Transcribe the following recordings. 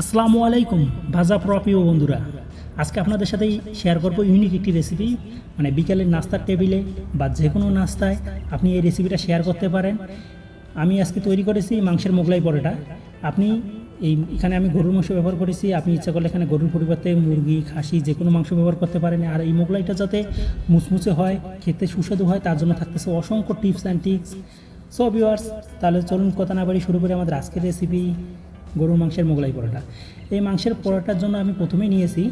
আসসালামু আলাইকুম, ভাজা প্রিয় বন্ধুরা। আজকে আপনাদের সাথেই শেয়ার করব ইউনিক একটি রেসিপি মানে বিকালের নাস্তার টেবিলে বা যে কোনো নাস্তায় আপনি এই রেসিপিটা শেয়ার করতে পারেন। আমি আজকে তৈরি করেছি মাংসের মোগলাই পরোটা। আপনি এই, এখানে আমি গরুর মাংস ব্যবহার করেছি। আপনি ইচ্ছা করলে এখানে গরুর পরিবর্তে মুরগি, খাসি যে কোনো মাংস ব্যবহার করতে পারেন। আর এই মোগলাইটা যাতে মুচমুচে হয়, খেতে সুস্বাদু হয়, তার জন্য থাকতেছে অসংখ্য tips and tricks so viewers তাহলে চলুন কথা না বাড়ি শুরু করে আমাদের আজকের রেসিপি গরুর মাংসের মোগলাই পরোটা। এই মাংসের পরোটার জন্য আমি প্রথমেই নিয়েছি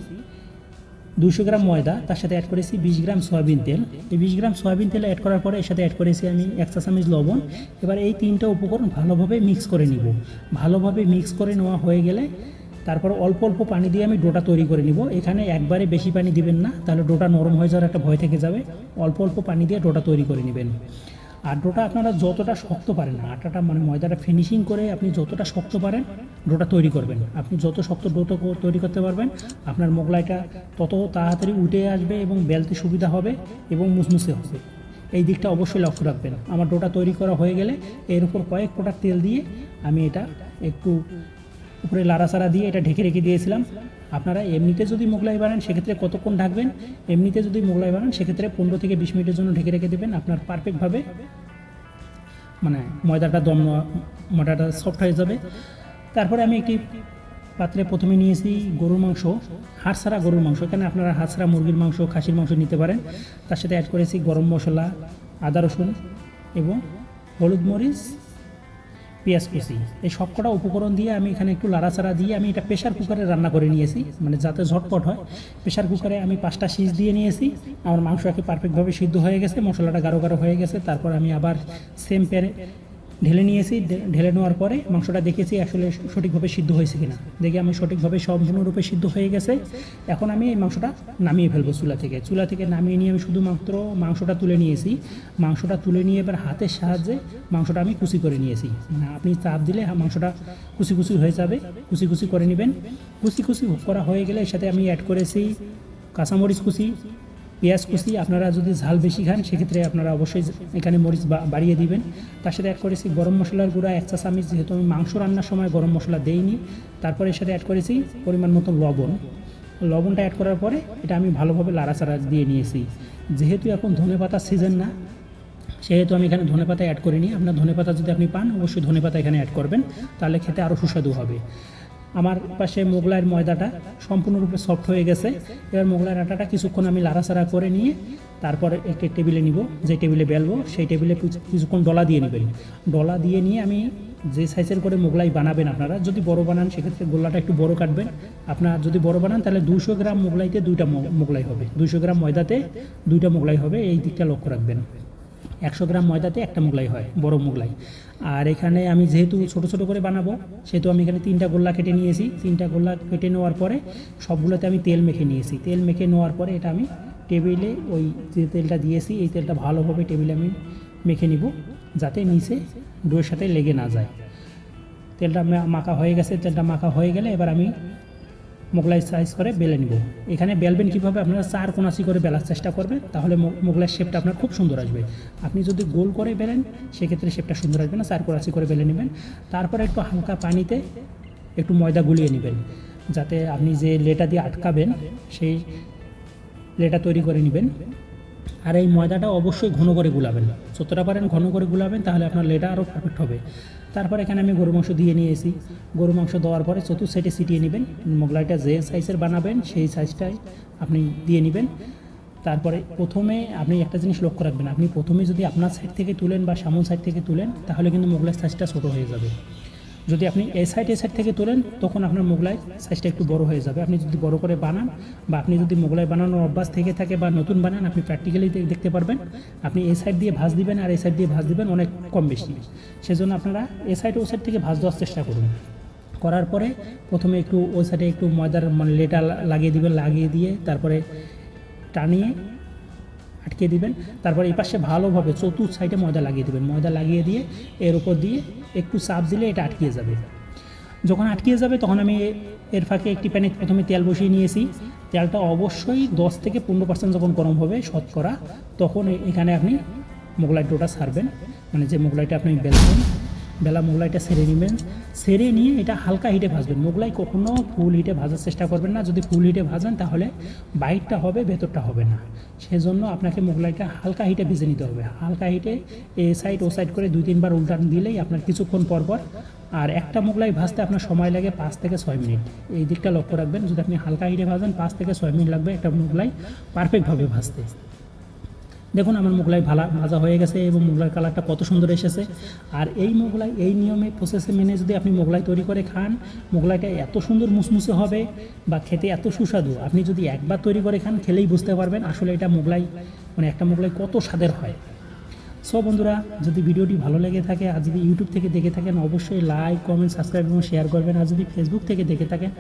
দুশো গ্রাম ময়দা, তার সাথে অ্যাড করেছি বিশ গ্রাম সয়াবিন তেল। এই বিশ গ্রাম সয়াবিন তেল অ্যাড করার পরে এর সাথে অ্যাড করেছি আমি এক চা চামচ লবণ। এবার এই তিনটা উপকরণ ভালোভাবে মিক্স করে নিব। ভালোভাবে মিক্স করে নেওয়া হয়ে গেলে তারপর অল্প অল্প পানি দিয়ে আমি ডোটা তৈরি করে নিব। এখানে একবারে বেশি পানি দিবেন না, তাহলে ডোটা নরম হয়ে যাওয়ার একটা ভয় থেকে যাবে। অল্প অল্প পানি দিয়ে ডোটা তৈরি করে নেবেন। আর আপনারা যতটা শক্ত পারেন আটাটা মানে ময়দাটা ফিনিশিং করে আপনি যতটা শক্ত পারেন ডোটা তৈরি করবেন। আপনি যত শক্ত ডোটো তৈরি করতে পারবেন, আপনার মোগলাইটা তত তাড়াতাড়ি উঠে আসবে এবং বেলতে সুবিধা হবে এবং মুসমুসে হবে। এই দিকটা অবশ্যই লক্ষ্য রাখবেন। আমার ডোটা তৈরি করা হয়ে গেলে এর উপর কয়েক ফোঁটা তেল দিয়ে আমি এটা একটু উপরে লাড়াচাড়া দিয়ে এটা ঢেকে রেখে দিয়েছিলাম। আপনারা এমনিতে যদি মোগলাই বানান, সেক্ষেত্রে কতক্ষণ ঢাকবেন? এমনিতে যদি মোগলাই বানান, সেক্ষেত্রে পনেরো থেকে বিশ মিনিটের জন্য ঢেকে রেখে দেবেন। আপনার পারফেক্টভাবে মানে ময়দাটা দম ময়দাটা সফট হয়ে যাবে। তারপরে আমি একটি পাত্রে প্রথমে নিয়েছি গরুর মাংস হাড় ছাড়া গরুর মাংস। এখানে আপনারা হাড় ছাড়া মুরগির মাংস, খাসির মাংস নিতে পারেন। তার সাথে অ্যাড করেছি গরম মশলা, আদা রসুন এবং হলুদ মরিচ পেঁয়াজ কুচি এই সবকটা উপকরণ দিয়ে আমি এখানে একটু লাড়াচাড়া দিয়ে আমি এটা প্রেশার কুকারে রান্না করে নিয়েছি মানে যাতে ঝটপট হয়। প্রেশার কুকারে আমি পাঁচটা সিজ দিয়ে নিয়েছি, আমার মাংস একে পারফেক্টভাবে সিদ্ধ হয়ে গেছে, মশলাটা গাঢ় গাঢ় হয়ে গেছে, তারপর আমি আবার সেম প্যানে ঢেলে নিয়েছি ঢেলে নেওয়ার পরে মাংসটা দেখেছি আসলে সঠিকভাবে সিদ্ধ হয়েছে কিনা। দেখে আমি সঠিকভাবে সম্পূর্ণরূপে সিদ্ধ হয়ে গেছে। এখন আমি এই মাংসটা নামিয়ে ফেলব চুলা থেকে। চুলা থেকে নামিয়ে নিয়ে আমি শুধুমাত্র মাংসটা তুলে নিয়েছি। মাংসটা তুলে নিয়ে এবার হাতের সাহায্যে মাংসটা আমি কুচি করে নিয়েছি। মানে আপনি চাপ দিলে মাংসটা কুচি কুচি হয়ে যাবে। কুচি কুচি করে নেবেন। কুচি কুচি করা হয়ে গেলে এর সাথে আমি অ্যাড করেছি কাঁচামরিচ কুচি পেঁয়াজ কুচি আপনারা যদি ঝাল বেশি খান, সেক্ষেত্রে আপনারা অবশ্যই এখানে মরিচ বাড়িয়ে দিবেন। তার সাথে অ্যাড করেছি গরম মশলার গুঁড়া, এক চা চামচ, যেহেতু আমি মাংস রান্নার সময় গরম মশলা দেইনি। তারপরে এর সাথে অ্যাড করেছি পরিমাণ মতো লবণ। লবণটা অ্যাড করার পরে এটা আমি ভালোভাবে লাড়াচাড়া দিয়ে নিয়েছি। যেহেতু এখন ধনে পাতার সিজন না, সেহেতু আমি এখানে ধনেপাতা অ্যাড করিনি। আপনার ধনেপাতা যদি আপনি পান, অবশ্যই ধনেপাতা এখানে অ্যাড করবেন, তাহলে খেতে আরও সুস্বাদু হবে। আমার পাশে মোগলাইয়ের ময়দাটা সম্পূর্ণরূপে সফট হয়ে গেছে। এবার মোগলাইয়ের আটাটা কিছুক্ষণ আমি লাড়াচাড়া করে নিয়ে তারপরে একটি টেবিলে নিব, যে টেবিলে বেলবো সেই টেবিলে কিছু- কিছুক্ষণ ডলা দিয়ে নেবেন। ডলা দিয়ে নিয়ে আমি যে সাইজের করে মোগলাই বানাবেন আপনারা, যদি বড় বানান সেক্ষেত্রে গোল্লাটা একটু বড় কাটবেন। আপনার যদি বড় বানান তাহলে দুশো গ্রাম মোগলাইতে দুইটা মোগলাই হবে। দুশো গ্রাম ময়দাতে দুইটা মোগলাই হবে, এই দিকটা লক্ষ্য রাখবেন। একশো গ্রাম ময়দাতে একটা মোগলাই হয়, বড় মোগলাই। আর এখানে আমি যেহেতু ছোট ছোট করে বানাবো, সেহেতু আমি এখানে তিনটা গোল্লা কেটে নিয়েছি। তিনটা গোল্লা কেটে নেওয়ার পরে সবগুলোতে আমি তেল মেখে নিয়েছি। তেল মেখে নেওয়ার পরে এটা আমি টেবিলে ওই যে তেলটা দিয়েছি, এই তেলটা ভালোভাবে টেবিলে আমি মেখে নিব, যাতে নিচে ডোয়ের সাথে লেগে না যায়। তেলটা মাখা হয়ে গেছে, তেলটা মাখা হয়ে গেলে এবার আমি মোগলাই সাইজ করে বেলে নিব। এখানে বেলবেন কীভাবে আপনারা চার কোনাশি করে বেলার চেষ্টা করবেন, তাহলে মোগলাই শেপটা আপনার খুব সুন্দর আসবে। আপনি যদি গোল করে বেলেন, সেক্ষেত্রে শেপটা সুন্দর আসবে না, চার কোনাশি করে বেলে নেবেন। তারপরে একটু হালকা পানিতে একটু ময়দা গুলিয়ে নেবেন, যাতে আপনি যে লেটা দিয়ে আটকাবেন, সেই লেটা তৈরি করে নেবেন। আর এই ময়দাটা অবশ্যই ঘন করে গুলাবেন। যতটা পারেন ঘন করে গুলাবেন, তাহলে আপনার লেটা আরও পারফেক্ট হবে। তারপর এখানে আমি গরু মাংস দিয়ে নিয়েছি। গরু মাংস দেওয়ার পরে চতুর্থ সাইডে ছিটিয়ে নেবেন। মোগলাইটা যে সাইজের বানাবেন, সেই সাইজটাই আপনি দিয়ে নেবেন। তারপরে প্রথমে আপনি একটা জিনিস লক্ষ্য রাখবেন। আপনি প্রথমে যদি আপনার সাইড থেকে তুলেন বা সামন সাইড থেকে তুলেন, তাহলে কিন্তু মোগলাই সাইজটা ছোটো হয়ে যাবে। যদি আপনি এ সাইড এ সাইড থেকে তোলেন, তখন আপনার মোগলাই সাইজটা একটু বড় হয়ে যাবে। আপনি যদি বড় করে বানান বা আপনি যদি মোগলাই বানানোর অভ্যাস থেকে থাকে বা নতুন বানান, আপনি প্র্যাকটিক্যালি দেখতে পারবেন। আপনি এই সাইড দিয়ে ভাঁজ দিবেন আর এই সাইড দিয়ে ভাঁজ দিবেন অনেক কম বেশি। সেজন্য আপনারা এ সাইড ও সাইড থেকে ভাঁজ দেওয়ার চেষ্টা করুন। করার পরে প্রথমে একটু ওই সাইডে একটু ময়দার মানে লেটা লাগিয়ে দিবেন, লাগিয়ে দিয়ে তারপরে টানিয়ে আটকে দিবেন। তারপর এই পাশে ভালোভাবে চতুর্থ সাইডে ময়দা লাগিয়ে দেবেন। ময়দা লাগিয়ে দিয়ে এর উপর দিয়ে একটু চাপ দিলে এটা আটকিয়ে যাবে। যখন আটকিয়ে যাবে তখন আমি এর ফাঁকে একটি প্যানে প্রথমে তেল বসিয়ে নিয়েছি। তেলটা অবশ্যই দশ থেকে পনেরো পার্সেন্ট যখন গরম হবে শতকরা, তখন এখানে আপনি মোগলাই ডোটা সারবেন। মানে যে মোগলাইটা আপনি বেলবেন বেলা মোগলাইটা সেরে নেবেন। সেরে নিয়ে এটা হালকা হিটে ভাজবেন। মোগলাই কখনও ফুল হিটে ভাজার চেষ্টা করবেন না। যদি ফুল হিটে ভাজেন তাহলে বাইরটা হবে, ভেতরটা হবে না। সেজন্য আপনাকে মোগলাইটা হালকা হিটে ভেজে নিতে হবে। হালকা হিটে এ সাইড, ও সাইড করে দুই, তিনবার উল্টান দিলেই আপনার কিছুক্ষণ পর পর আর একটা মোগলাই ভাজতে আপনার সময় লাগে পাঁচ থেকে ছয় মিনিট। এই দিকটা লক্ষ্য রাখবেন। যদি আপনি হালকা হিটে ভাজেন, পাঁচ থেকে ছয় মিনিট লাগবে একটা মোগলাই পারফেক্টভাবে ভাজতে। দেখুন, আমার মোগলাই ভালা, ভাজা হয়ে গেছে এবং মোগলাই কালারটা কত সুন্দর এসেছে। আর এই মোগলাই, এই নিয়মে প্রসেসে মেনে যদি আপনি মোগলাই তৈরি করে খান, মোগলাইটা এত সুন্দর মুসমুসে হবে বা খেতে এত সুস্বাদু, আপনি যদি একবার তৈরি করে খান, খেলেই বুঝতে পারবেন আসলে এটা মোগলাই মানে একটা মোগলাই কত স্বাদের হয়। সো বন্ধুরা, যদি ভিডিওটি ভালো লেগে থাকে আর যদি ইউটিউব থেকে দেখে থাকেন, অবশ্যই লাইক কমেন্ট সাবস্ক্রাইব এবং শেয়ার করবেন। আর যদি ফেসবুক থেকে দেখে থাকেন,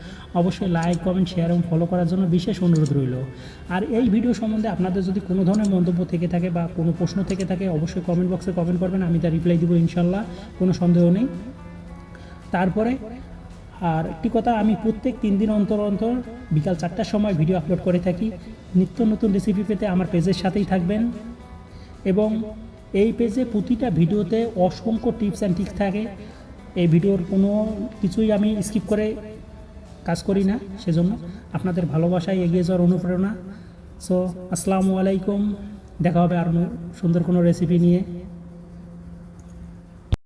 অবশ্যই লাইক কমেন্ট শেয়ার এবং ফলো করার জন্য বিশেষ অনুরোধ রইল। আর এই ভিডিও সম্বন্ধে আপনাদের যদি কোনো ধরনের মন্তব্য থেকে থাকে বা কোনো প্রশ্ন থেকে থাকে, অবশ্যই কমেন্ট বক্সে কমেন্ট করবেন, আমি তার রিপ্লাই দিব ইনশাল্লাহ কোনো সন্দেহ নেই। তারপরে, আর একটি কথা, আমি প্রত্যেক তিন দিন অন্তর অন্তর বিকাল চারটার সময় ভিডিও আপলোড করে থাকি। নিত্য নতুন রেসিপি পেতে আমার পেজের সাথেই থাকবেন। এবং এই পেজে প্রতিটা ভিডিওতে অসংখ্য টিপস অ্যান্ড ট্রিক্স থাকে। এই ভিডিওর কোনো কিছুই আমি স্কিপ করে কাজ করি না, সেজন্য আপনাদের ভালোবাসায় এগিয়ে যাওয়ার অনুপ্রেরণা। সো আসসালামু আলাইকুম, দেখা হবে আর সুন্দর কোনো রেসিপি নিয়ে।